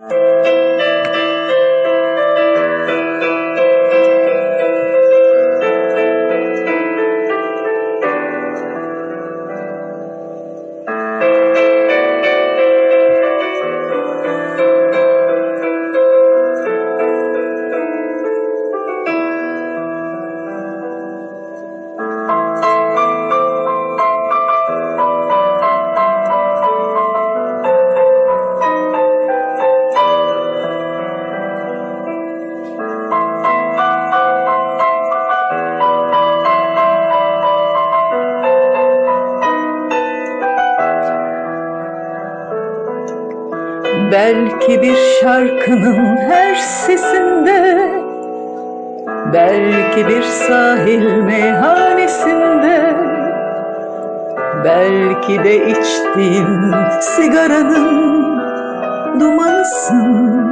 you Belki bir şarkının her sesinde Belki bir sahil meyhanesinde Belki de içtiğim sigaranın dumanısın.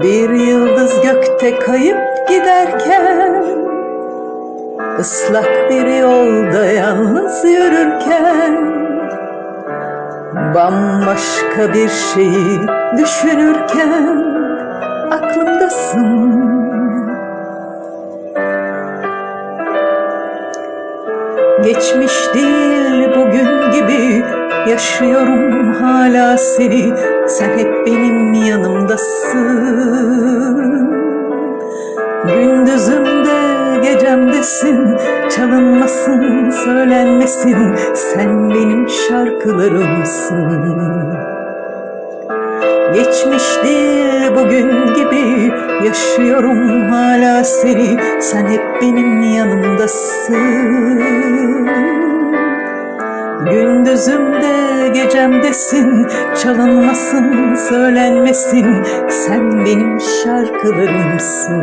Bir yıldız gökte kayıp giderken Islak bir yolda yalnız yürürken Bambaşka bir şeyi düşünürken Aklımdasın. Geçmiş değil bugün gibi Yaşıyorum hala seni. Sen hep benim yanımdasın gecemdesin Çalınmasın söylenmesin. Sen benim şarkılarımsın. Geçmiş değil bugün gibi Yaşıyorum hala seni. Sen hep benim yanımdasın. Gündüzümde gecemdesin. Çalınmasın söylenmesin. Sen benim şarkılarımsın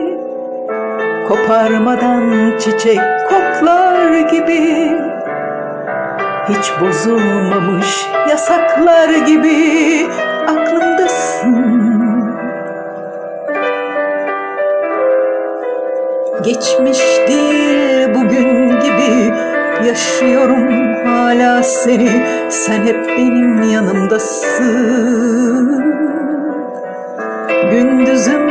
Koparmadan çiçek koklar gibi. Hiç bozulmamış yasaklar gibi aklımdasın. Geçmiş değil bugün gibi Yaşıyorum hala seni. Sen hep benim yanımdasın. Gündüzümde